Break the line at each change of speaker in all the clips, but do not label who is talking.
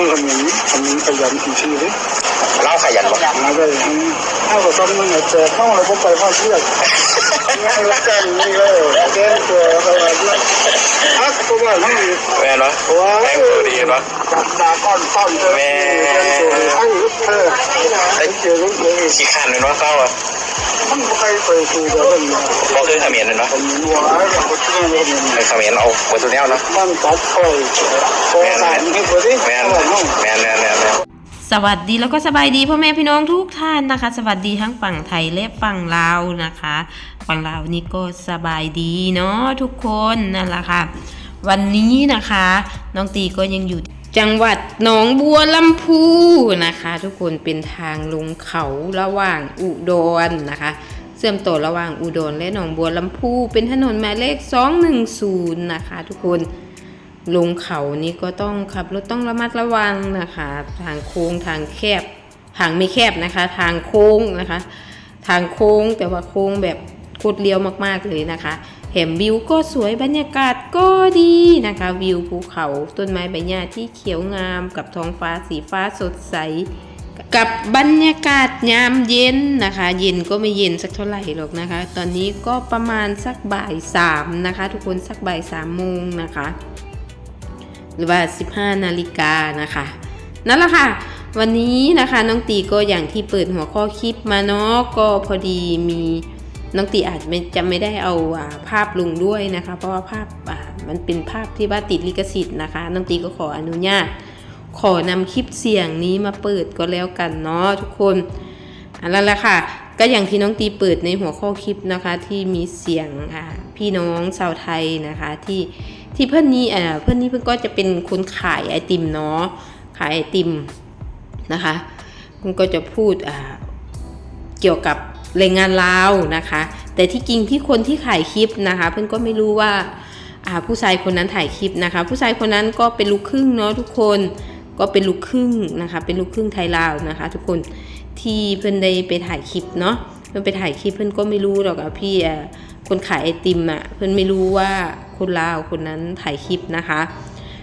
คือขมิ้นขมิ้นขยันจริงๆเลย
เล่าขยันวะ
มาได้เอาก็ซ้ำมันเนี่ยเจอเข้าแล้วพบไปพ่อเชื่อง่ายละกันนี่เลยแกงตัวเขาว่าเยอะฮักตัวว่าทั้งนี้
แม่นวะ
ว้า
แม่งตัวดีเห็นวะ
จับดาก้อนต้อนเจอแม่ตัวไอ้เธอไอ้เจอรู้เลย
ขี้ขันเห็นวะเศร้าอะ
มันไปไปสู่เดิมนะ
ก็คือเขมิ้นเห็นวะ
หัวไอ้แบบที่นี่มัน
ไอ้เขมิ้นเอาไว้ตัวเนี้ยเนาะ
มันตัดคอยโอ้ยนี่พอดี
แมน
อร่อยมาก
แมนแมนแมนแมน
สวัสดีแล้วก็สบายดีพ่อแม่พี่น้องทุกท่านนะคะ สวัสดีทั้งฝั่งไทยและฝั่งลาวนะคะ ฝั่งลาวนี่ก็สบายดีเนาะทุกคนนั่นแหละค่ะ วันนี้นะคะ น้องตีก็ยังอยู่ จังหวัดหนองบัวลำพูนะคะ ทุกคนเป็นทางลงเขาระหว่างอุดรนะคะ เชื่อมต่อระหว่างอุดรและหนองบัวลำพูเป็นถนนหมายเลข 210 นะคะ ทุกคนลงเขานี่ก็ต้องขับรถต้องระมัดระวังนะคะ ทางโค้งทางแคบทางไม่แคบนะคะ ทางโค้งนะคะ ทางโค้งแต่ว่าโค้งแบบโคตรเลี้ยวมากๆเลยนะคะ แถมวิวก็สวยบรรยากาศก็ดีนะคะ วิวภูเขาต้นไม้ใบหญ้าที่เขียวงามกับท้องฟ้าสีฟ้าสดใส กับบรรยากาศยามเย็นนะคะ เย็นก็ไม่เย็นสักเท่าไหร่หรอกนะคะ ตอนนี้ก็ประมาณสักบ่ายสามนะคะ ทุกคนสักบ่ายสามโมงนะคะ หรือว่า15นาฬิกานะคะนั่นแหละค่ะวันนี้นะคะน้องตีก็อย่างที่เปิดหัวข้อคลิปมาเนาะก็พอดีมี น้องตีอาจจะไม่ได้เอาภาพลุงด้วยนะคะ เพราะว่าภาพมันเป็นภาพที่ว่าติดลิขสิทธิ์นะคะ น้องตีก็ขออนุญาต ขอนำคลิปเสียงนี้มาเปิดก็แล้วกันเนาะทุกคนอันนั้นแหละค่ะ ก็อย่างที่น้องตีเปิดในหัวข้อคลิปนะคะ ที่มีเสียงอ่าพี่น้องชาวไทยนะคะที่ที่เพื่อนนี้อ่าเพื่อนนี้เพื่อนก็จะเป็นคนขายไอติมเนาะขายไอติมนะคะคุณก็จะพูดเกี่ยวกับ แรงงานลาวนะคะ แต่ที่จริงที่คนที่ขายคลิปนะคะ เพื่อนก็ไม่รู้ว่าผู้ชายคนนั้นถ่ายคลิปนะคะ ผู้ชายคนนั้นก็เป็นลูกครึ่งเนาะทุกคนก็เป็นลูกครึ่งนะคะ เป็นลูกครึ่งไทยลาวนะคะ ทุกคนที่เพื่อนได้ไปถ่ายคลิปเนาะเพื่อนไปถ่ายคลิปเพื่อนก็ไม่รู้หรอกอะพี่คนขายไอติมอะเพื่อนไม่รู้ว่าคนลาวคนนั้นถ่ายคลิปนะคะ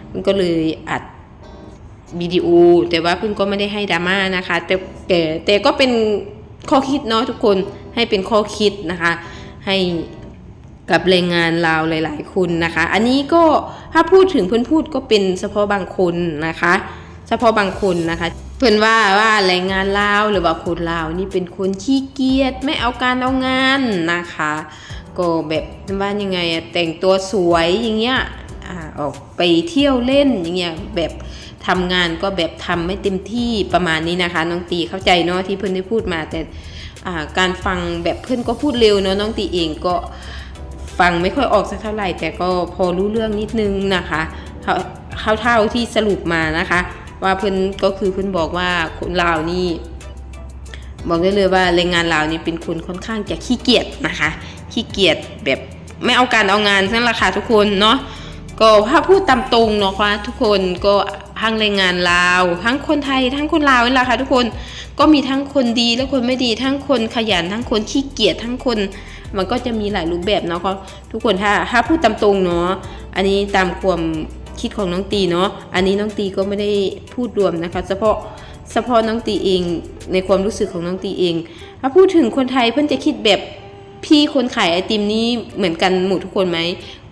เพื่อนก็เลยอัดวิดีโอแต่ว่าเพิ่งก็ไม่ได้ให้ดราม่านะคะ แต่แต่แต่ก็เป็น ข้อคิดเนาะทุกคนให้เป็นข้อคิดนะคะ ให้กับแรงงานลาวหลาย ๆ คนนะคะ อันนี้ก็ถ้าพูดถึงเพื่อนพูดก็เป็นเฉพาะบางคนนะคะ เฉพาะบางคนนะคะ เพื่อนว่าว่าแรงงานลาวหรือว่าคนลาวนี่เป็นคนขี้เกียจไม่เอาการเอางานนะคะ ก็แบบว่ายังไงแต่งตัวสวยอย่างเงี้ย ออกไปเที่ยวเล่นอย่างเงี้ยแบบทำงานก็แบบทำไม่เต็มที่ประมาณนี้นะคะ น้องตีเข้าใจเนาะที่เพื่อนได้พูดมา แต่การฟังแบบเพื่อนก็พูดเร็วเนาะน้องตีเองก็ฟังไม่ค่อยออกสักเท่าไหร่ แต่ก็พอรู้เรื่องนิดนึงนะคะเขาเขาเท่าที่สรุปมานะคะ ว่าเพื่อนก็คือเพื่อนบอกว่าคนลาวนี่บอกได้เลยว่าแรงงานลาวนี่เป็นคนค่อนข้างจะขี้เกียจนะคะ ขี้เกียจแบบไม่เอาการเอางานนั่นแหละค่ะทุกคนเนาะ ก็ถ้าพูดตามตรงเนาะค่ะทุกคนก็ทั้งแรงงานลาว ทั้งคนไทย ทั้งคนลาวนี่แหละค่ะทุกคนก็มีทั้งคนดีและคนไม่ดี ทั้งคนขยัน ทั้งคนขี้เกียจทั้งคน มันก็จะมีหลายรูปแบบเนาะก็ทุกคนถ้าถ้าพูดตามตรงเนาะอันนี้ตามความคิดของน้องตีเนาะอันนี้น้องตีก็ไม่ได้พูดรวมนะคะเฉพาะเฉพาะน้องตีเองในความรู้สึกของน้องตีเอง ถ้าพูดถึงคนไทยเพื่อนจะคิดแบบพี่คนขายไอติมนี้เหมือนกันหมดทุกคนไหม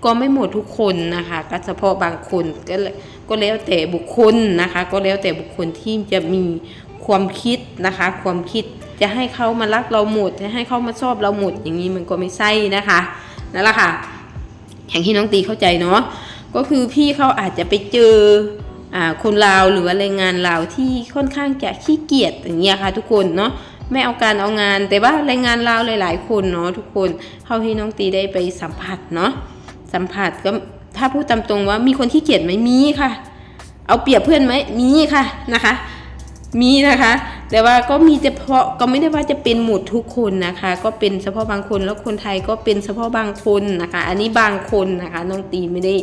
ก็ไม่หมดทุกคนนะคะ ก็เฉพาะบางคนก็เลยก็แล้วแต่บุคคลนะคะ ก็แล้วแต่บุคคลที่จะมีความคิดนะคะ ความคิดจะให้เขามารักเราหมดจะให้เขามาชอบเราหมดอย่างนี้มันก็ไม่ใช่นะคะนั่นแหละค่ะ อย่างที่น้องตีเข้าใจเนาะก็คือพี่เขาอาจจะไปเจออ่าคนลาวหรือว่าแรงงานลาวที่ค่อนข้างจะขี้เกียจอย่างเงี้ยค่ะ ทุกคนเนาะไม่เอาการเอางานแต่ว่าแรงงานลาวหลาย ๆ คนเนาะทุกคนเท่าที่น้องตีได้ไปสัมผัสเนาะ สัมผัสก็ถ้าพูดตามตรงว่ามีคนที่เกียจไหมมีค่ะ เอาเปรียบเพื่อนไหมมีค่ะนะคะ มีนะคะ แต่ว่าก็มีเฉพาะก็ไม่ได้ว่าจะเป็นหมดทุกคนนะคะ ก็เป็นเฉพาะบางคนแล้วคนไทยก็เป็นเฉพาะบางคนนะคะ อันนี้บางคนนะคะ น้องตีไม่ได้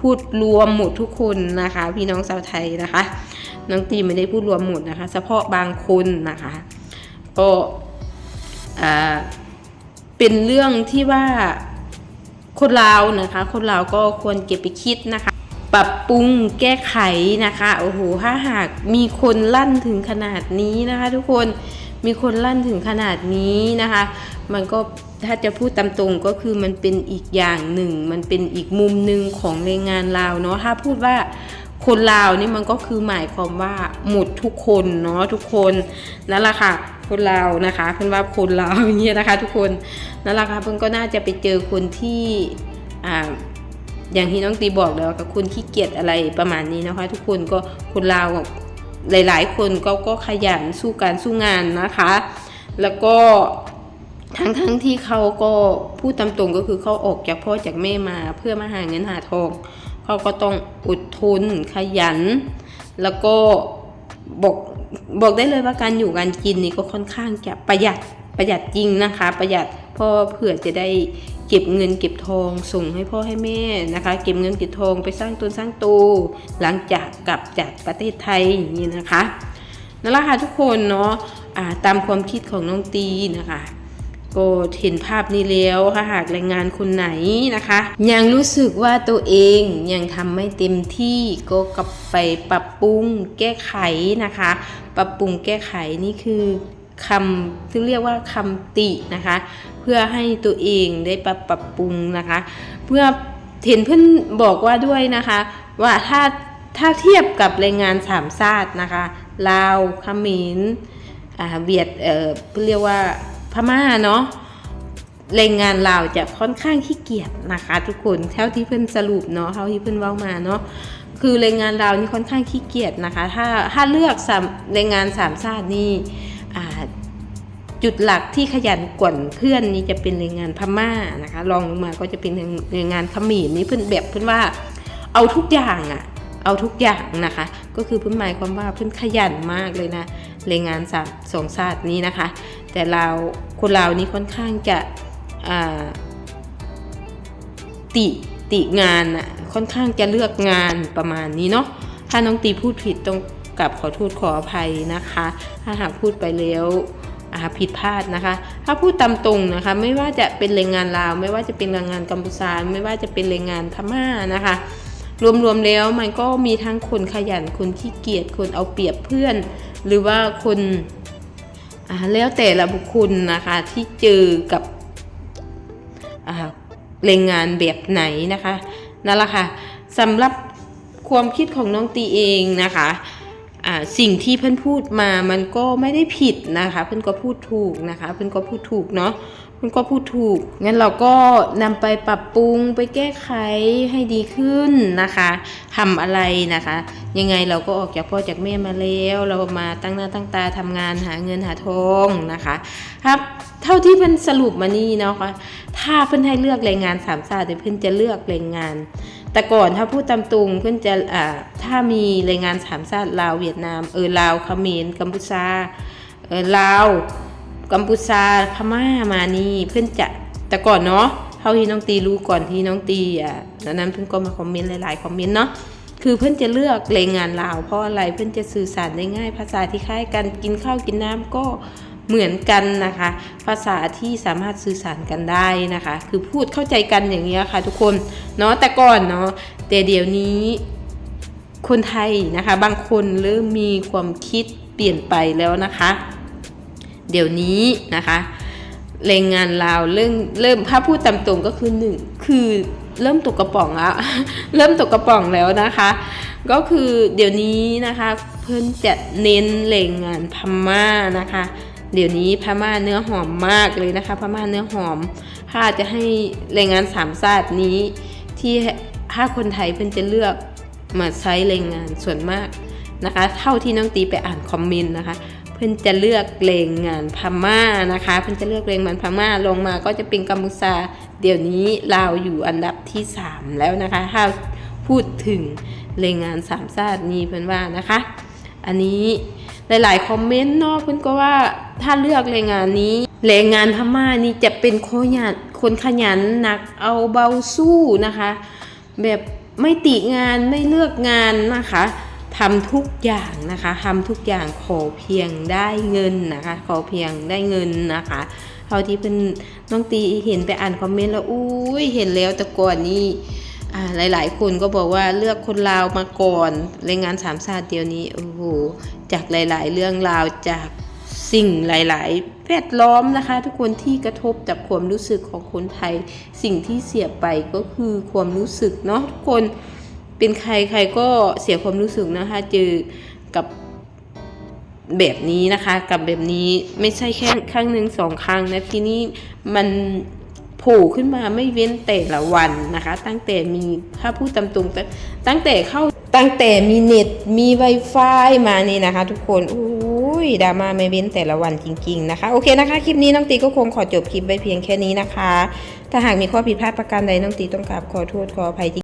พูดรวมหมดทุกคนนะคะ พี่น้องชาวไทยนะคะ น้องตีไม่ได้พูดรวมหมดนะคะ เฉพาะบางคนนะคะ ก็เป็นเรื่องที่ว่า คนลาวนะคะ คนลาวก็ควรเก็บไปคิดนะคะ ปรับปรุงแก้ไขนะคะโอ้โหถ้าหากมีคนลั่นถึงขนาดนี้นะคะ ทุกคนมีคนลั่นถึงขนาดนี้นะคะ มันก็ถ้าจะพูดตามตรงก็คือมันเป็นอีกอย่างหนึ่ง มันเป็นอีกมุมหนึ่งของแรงงานลาวเนาะถ้าพูดว่าคนลาวนี่มันก็คือหมายความว่าหมดทุกคนเนาะทุกคนนั่นแหละค่ะ คนลาวนะคะเพื่อนว่าคนลาวอย่างเงี้ยนะคะ ทุกคนนั่นแหละค่ะเพื่อนก็น่าจะไปเจอคนที่อ่าอย่างที่น้องตีบอกแล้วกับคนขี้เกียจอะไรประมาณนี้นะคะ ทุกคนก็คนลาวหลาย ๆ คนก็ก็ขยันสู้การสู้งานนะคะ แล้วก็ทั้งทั้งที่เขาก็พูดตามตรงก็คือเขาออกจากพ่อจากแม่มาเพื่อมาหาเงินหาทองเขาก็ต้องอดทนขยัน แล้วก็บอก บอกได้เลยว่าการอยู่การกินนี่ก็ค่อนข้างจะประหยัดประหยัดจริงนะคะ ประหยัดเพราะเผื่อจะได้เก็บเงินเก็บทองส่งให้พ่อให้แม่นะคะ เก็บเงินเก็บทองไปสร้างตนสร้างตัวหลังจากกลับจากประเทศไทยอย่างนี้นะคะนั่นแหละค่ะทุกคนเนาะะตามความคิดของน้องตีนะคะ ก็เห็นภาพนี้แล้วค่ะหากแรงงานคนไหนนะคะ ยังรู้สึกว่าตัวเองยังทำไม่เต็มที่ก็กลับไปปรับปรุงแก้ไขนะคะ ปรับปรุงแก้ไขนี่คือคำที่เรียกว่าคำตินะคะ เพื่อให้ตัวเองได้ปรับปรับปรุงนะคะ เพื่อเห็นเพื่อนบอกว่าด้วยนะคะ ว่าถ้าถ้าเทียบกับแรงงานสามชาตินะคะลาวเขมรเวียดเอ่อเรียกว่า พม่าเนาะแรงงานลาวจะค่อนข้างขี้เกียจนะคะ ทุกคนเท่าที่เพื่อนสรุปเนาะเท่าที่เพื่อนเว้ามาเนาะคือแรงงานลาวนี่ค่อนข้างขี้เกียจนะคะ ถ้าถ้าเลือกแรงงานสามชาตินี่จุดหลักที่ขยันกว่าเพื่อนนี่จะเป็นแรงงานพม่านะคะรองลงมาก็จะเป็นแรงงานเขมรนี่เพื่อนแบบเพื่อนว่าเอาทุกอย่างอะเอาทุกอย่างนะคะ ก็คือเพื่อนหมายความว่าเพื่อนขยันมากเลยนะแรงงานสามสองชาตินี้นะคะ แต่เราคนเรานี่ค่อนข้างจะติติงานอะค่อนข้างจะเลือกงานประมาณนี้เนาะถ้าน้องตีพูดผิดต้องกลับขอโทษขออภัยนะคะ ถ้าหากพูดไปแล้วผิดพลาดนะคะ ถ้าพูดตามตรงนะคะ ไม่ว่าจะเป็นแรงงานลาว ไม่ว่าจะเป็นแรงงานกัมพูชาไม่ว่าจะเป็นแรงงานพม่านะคะ รวมๆแล้วมันก็มีทั้งคนขยันคนขี้เกียจคนเอาเปรียบเพื่อน หรือว่าคน แล้วแต่ละบุคคลนะคะที่เจอกับแรงงานแบบไหนนะคะนั่นแหละค่ะสำหรับความคิดของน้องตีเองนะคะสิ่งที่เพื่อนพูดมามันก็ไม่ได้ผิดนะคะ เพื่อนก็พูดถูกนะคะ เพื่อนก็พูดถูกเนาะ คุณก็พูดถูก งั้นเราก็นำไปปรับปรุงไปแก้ไขให้ดีขึ้นนะคะทำอะไรนะคะ ยังไงเราก็ออกจากพ่อจากแม่มาแล้ว เรามาตั้งหน้าตั้งตาทำงานหาเงินหาทองนะคะ ครับ เท่าที่เพิ่อนสรุปมานี่เนาะค่ะถ้าเพิ่อนให้เลือกแรงงานสามชาติเพิ่อนจะเลือกแรงงาน แต่ก่อนถ้าพูดตามตรงเพื่อนจะอ่าถ้ามีแรงงานสามชาติลาวเวียดนามเออลาวเขมรกัมพูชาเออลาว กัมพูชาพม่ามานี่เพื่อนจะแต่ก่อนเนาะเท่าที่น้องตีรู้ก่อนที่น้องตีอะดังนั้นเพื่อนก็มาคอมเมนต์หลายๆคอมเมนต์เนาะคือเพื่อนจะเลือกแรงงานลาวเพราะอะไรเพื่อนจะสื่อสารได้ง่าย ภาษาที่คล้ายกันกินข้าวกินน้ำก็เหมือนกันนะคะ ภาษาที่สามารถสื่อสารกันได้นะคะ คือพูดเข้าใจกันอย่างเงี้ค่ะ ทุกคนเนาะแต่ก่อนเนาะแต่เดี๋ยวนี้คนไทยนะคะ บางคนเริ่มมีความคิดเปลี่ยนไปแล้วนะคะ เดี๋ยวนี้นะคะแรงงานลาวเริ่มเริ่มถ้าพูดตามตรงก็คือหนึ่งคือเริ่มตกกระป๋องแล้วเริ่มตกกระป๋องแล้วนะคะ ก็คือเดี๋ยวนี้นะคะ เพิ่นจะเน้นแรงงานพม่านะคะ เดี๋ยวนี้พม่าเนื้อหอมมากเลยนะคะพม่าเนื้อหอม ถ้าจะให้แรงงานสามชาตินี้ ที่ถ้าคนไทยเพิ่นจะเลือกมาใช้แรงงานส่วนมากนะคะ เท่าที่น้องตีไปอ่านคอมเมนต์นะคะ เพิ่นจะเลือกแรงงานพม่านะคะ เพิ่นจะเลือกแรงงานพม่าลงมาก็จะเป็นกัมพูชาเดี๋ยวนี้ลาวอยู่อันดับที่ 3 แล้วนะคะถ้าพูดถึงแรงงานสามชาตินี้เพิ่นว่านะคะ อันนี้หลาย ๆ คอมเมนต์เนาะเพิ่นก็ว่าถ้าเลือกแรงงานนี้แรงงานพม่านี่จะเป็นโคยันคนขยันหนักเอาเบาสู้นะคะ แบบไม่ติงานไม่เลือกงานนะคะ ทำทุกอย่างนะคะทำทุกอย่างขอเพียงได้เงินนะคะ ขอเพียงได้เงินนะคะเท่าที่เป็นน้องตีเห็นไปอ่านคอมเมนต์แล้วอุ้ยเห็นแล้วแต่ก่อนนี่หลายๆ คนก็บอกว่าเลือกคนลาวมาก่อนแรงงานสามชาติเดียวนี้โอ้โหจากหลาย ๆ เรื่องราวจากสิ่งหลาย ๆ แวดล้อมนะคะ ทุกคนที่กระทบจากความรู้สึกของคนไทย สิ่งที่เสียไปก็คือความรู้สึกเนาะทุกคน เป็นใครใครก็เสียความรู้สึกนะคะ เจอกับแบบนี้นะคะ กับแบบนี้ไม่ใช่แค่ครั้งหนึ่งสองครั้งนะทีนี้มันโผล่ขึ้นมาไม่เว้นแต่ละวันนะคะ ตั้งแต่มีถ้าพูดตามตรงตั้งแต่เข้าตั้งแต่มีเน็ตมี Wi-Fi มานี่นะคะ ทุกคนอุ้ยดราม่าไม่เว้นแต่ละวันจริง ๆ นะคะ โอเคนะคะ คลิปนี้น้องตีก็คงขอจบคลิปไว้เพียงแค่นี้นะคะ ถ้าหากมีข้อผิดพลาดประการใดน้องตีต้องกราบขอโทษขออภัยจริง